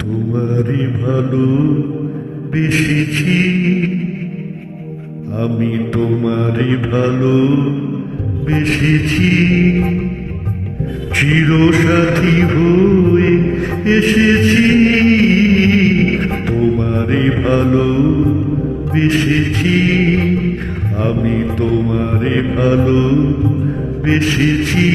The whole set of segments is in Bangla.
তোমারই ভালো বেশিছি, আমি তোমারই ভালো বেশিছি। চিরসাথী হয়ে এসেছি, তোমারই ভালো বেশিছি, আমি তোমারই ভালো বেশিছি।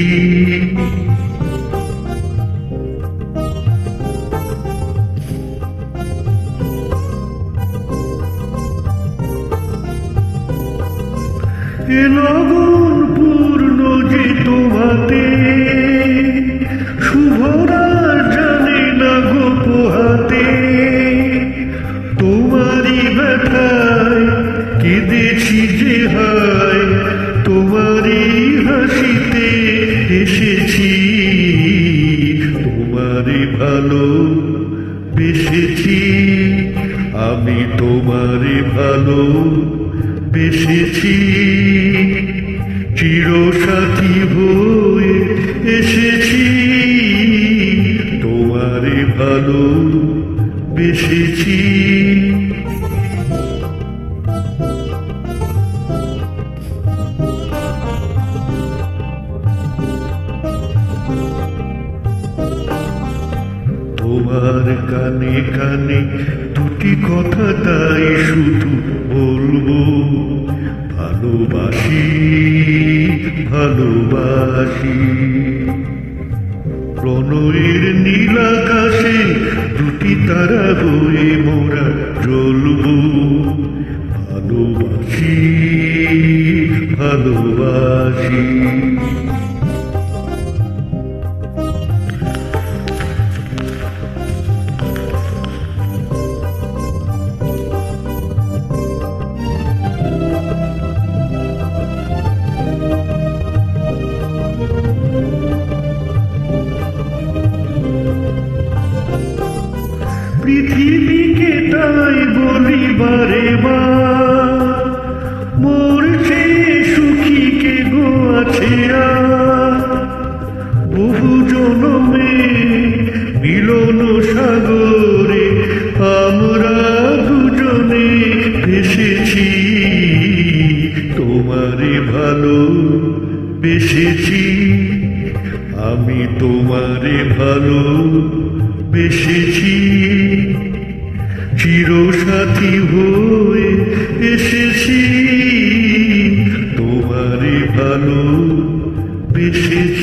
এ লগন পূর্ণ যে তোমাতে। শুভরার জানে না গো তোমারই ব্যথায় কেঁদেছি যে হায়, তোমারই হাসিতে এসেছি। তোমারই ভালো বেসেছি, আমি তোমারই ভালো বেসেছি চিরসাথী হয়ে এসেছি। তোমারে ভালো বেসেছি তোমার কানে কানে দুটি কথা তাই শুধু বলব। ভালোবাসি। প্রণয়ের নীলাকাশে দুটি তারা হয়ে মোরা জ্বলব। ভালোবাসি ভালোবাসি। তাই বলি বারে বার মোর সে সুখী কে গো আছে। বহু জনমে মিলন সাগরে আমরা দুজনে ভেসেছি। তোমারে ভালো বেসেছি। আমি তোমারে ভালো বেসেছি। চিরসাথী হয়ে এসেছি। তোমারে ভালো বেসেছি